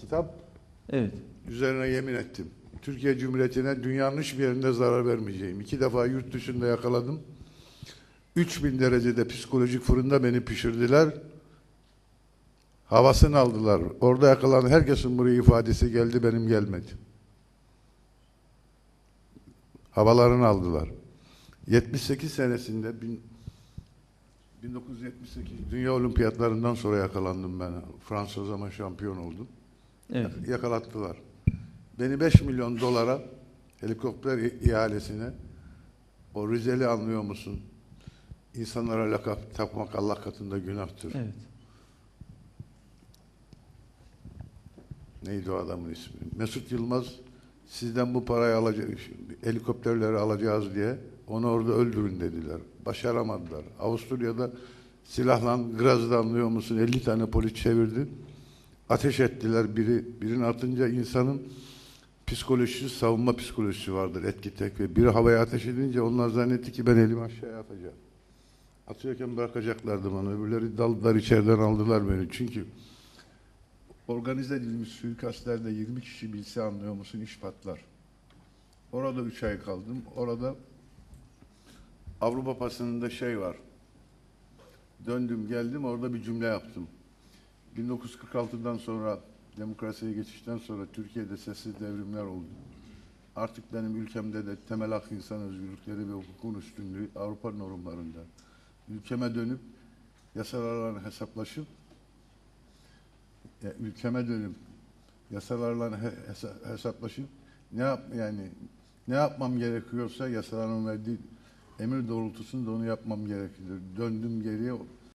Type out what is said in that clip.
kitap Evet. üzerine yemin ettim. Türkiye Cumhuriyeti'ne dünyanın hiçbir yerinde zarar vermeyeceğim. İki defa yurt dışında yakaladım. 3000 derecede psikolojik fırında beni pişirdiler. Havasını aldılar. Orada yakalanan herkesin buraya ifadesi geldi, benim gelmedi. Havalarını aldılar. 78 senesinde bin- 1978 Dünya Olimpiyatlarından sonra yakalandım ben. Fransa o zaman şampiyon oldum. Evet. Yakalattılar. Beni 5 milyon dolara helikopter ihalesine o Rizeli anlıyor musun? İnsanlara lakap takmak Allah katında günahtır. Evet. Neydi o adamın ismi? Mesut Yılmaz sizden bu parayı alacak, helikopterleri alacağız diye onu orada öldürün dediler. Başaramadılar. Avusturya'da silahla Graz'da anlıyor musun? 50 tane polis çevirdi. Ateş ettiler biri. Birini atınca insanın psikolojisi, savunma psikolojisi vardır etki tek ve biri havaya ateş edince onlar zannetti ki ben elimi aşağıya atacağım. Atıyorken bırakacaklardı bana. Öbürleri daldılar içeriden aldılar beni. Çünkü Organize edilmiş suikastlerde 20 kişi bilse anlıyor musun iş patlar. Orada 3 ay kaldım. Orada Avrupa basınında şey var. Döndüm geldim orada bir cümle yaptım. 1946'dan sonra demokrasiye geçişten sonra Türkiye'de sessiz devrimler oldu. Artık benim ülkemde de temel hak insan özgürlükleri ve hukukun üstünlüğü Avrupa normlarında. Ülkeme dönüp yasalarla hesaplaşıp ya, ülkeme dönüp yasalarla he- hesa- hesaplaşıp ne yap yani ne yapmam gerekiyorsa yasaların verdiği emir doğrultusunda onu yapmam gerekir. Döndüm geriye